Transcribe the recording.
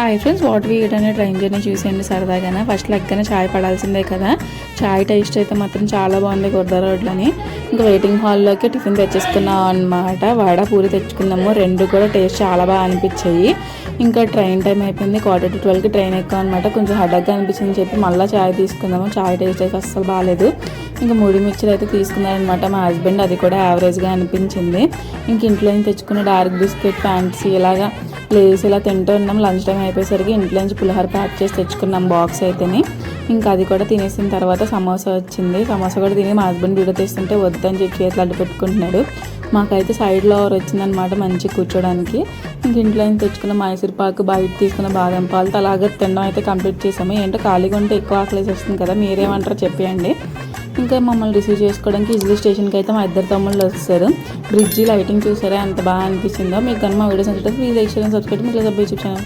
Hi friends what వేయడానికి train journey చూసేయండి సరదాగానే? ఫస్ట్ లెక్కనే చాయ్ పడాల్సిందే కదా? చాయ్ టేస్ట్ అయితే మాత్రం చాలా బాగుంది గుర్దా రోడ్లని. ఇంకా వెయిటింగ్ హాల్లోకి టిఫిన్ తెచ్చేసుకున్నాం అనమాట వడ పూరి తెచ్చుకున్నాము. రెండు కూడా టేస్ట్ చాలా బాగా అనిపించాయి. ఇంకా ట్రైన్ టైం అయిపోయింది క్వార్టర్ టు ట్వెల్వ్కి ట్రైన్ ఎక్కువ అనమాట కొంచెం హడగ్గా అనిపించింది చెప్పి మళ్ళీ చాయ్ తీసుకుందాము. చాయ్ టేస్ట్ అయితే అస్సలు బాగాలేదు. ఇంకా ముడి మిర్చిలు అయితే తీసుకున్నారనమాట మా హస్బెండ్ అది కూడా యావరేజ్గా అనిపించింది. ఇంక ఇంట్లో తెచ్చుకున్న డార్క్ బిస్కెట్ ఫ్యాంట్సీ ఇలాగా ప్లేస్ ఇలా తింటూ ఉన్నాం. లంచ్ టైం అయిపోయేసరికి ఇంట్లో నుంచి పులిహోర ప్యాక్ చేసి తెచ్చుకున్నాం బాక్స్ అయితేని. ఇంకా అది కూడా తినేసిన తర్వాత సమోసా వచ్చింది. సమోసా కూడా తిని మా హస్బెండ్ వీడియో తీస్తుంటే వద్దని చెప్పి చేతులు అడ్డు పెట్టుకుంటున్నాడు. మాకైతే సైడ్లో వచ్చిందనమాట మంచి కూర్చోడానికి. ఇంక ఇంట్లో నుంచి తెచ్చుకున్న మైసూర్ పాక్ బయట తీసుకున్న బాదం పాలతో అలాగే తినడం అయితే కంప్లీట్ చేసాము. ఏంటో ఖాళీగా ఉంటే ఎక్కువ ఆకలేసి వస్తుంది కదా మీరేమంటారో చెప్పేయండి. ఇంకా మమ్మల్ని రిసీవ్ చేసుకోవడానికి ఇజ్లీ స్టేషన్కి అయితే మా ఇద్దరు తమ్ముళ్ళు వస్తారు. బ్రిడ్జి లైటింగ్ చూసారా? ఎంత బాగా అనిపిస్తుందో మీకు కానీ మా వీడియోస్ అంటే ప్లీజ్ లైక్ చేయండి సబ్స్క్రైబ్ మీకు సబ్స్క్రైబ్ ఛానల్